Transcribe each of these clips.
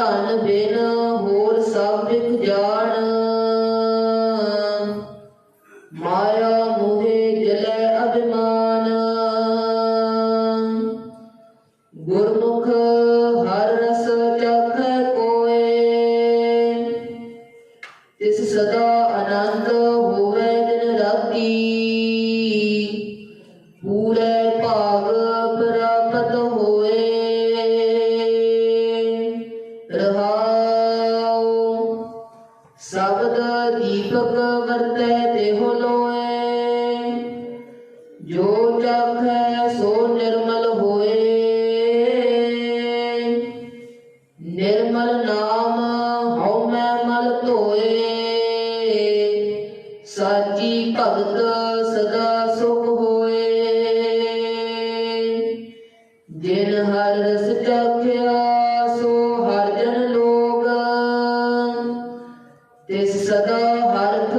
ਧਨ ਬਿਨ ਹੋਰ ਸਭ ਵਿਖ ਜਾਣ। ਮਾਇਆ ਮੋਹਿ ਜਲੈ ਅਭਿਮਾਨ। ਗੁਰਮੁਖ ਹਰ ਰਸ ਚਖੈ ਕੋਏ। ਤਿਸ ਸਦਾ ਅਨੰਦ ਹੋ ਸ਼ਬਦ ਦੀਪਕ ਵਰਤੈ ਦੇਹੁ ਲੋਏ ਜੋ ਚਾਖੈ ਸੋ ਨਿਰਮਲ ਹੋਏ। ਨਿਰਮਲ ਨਾਮ ਹਉ ਮੈਂ ਮਲ ਧੋਏ। ਸਾਚੀ ਭਗਤ ਸਦਾ ਸੁਖ ਹੋਏ। ਦਿਨ ਹਰ ਰਸ ਚਾਖਿਆ ਤਿਸ ਸਦਾ ਹਰਖ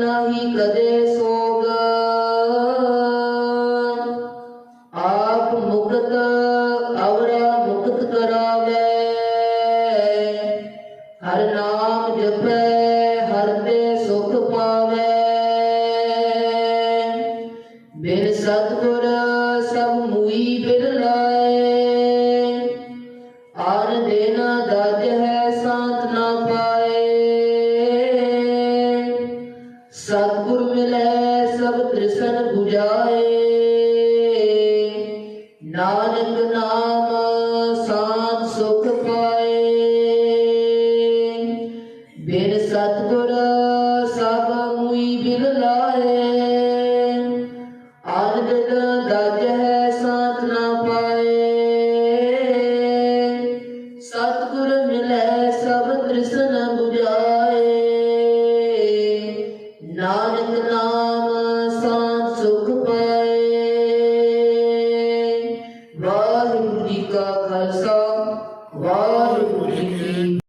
ਨਹੀਂ ਕਦੇ ਸੋਗ। ਆਪ ਮੁਕਤ ਅਵਰਾ ਮੁਕਤ ਕਰਾਵੇ। ਹਰ ਨਾਮ ਜਪੈ, ਹਰ ਤੇ ਸੁਖ ਪਾਵੇ। ਬਿਨ ਸਤਗੁਰ ਸਭ ਮੂਈ ਬਿਰਲਾਏ। ਜਾਏ। ਨਾਨਕ ਨਾਮ ਸਾਥ ਸੁਖ ਪਾਏ। Lord.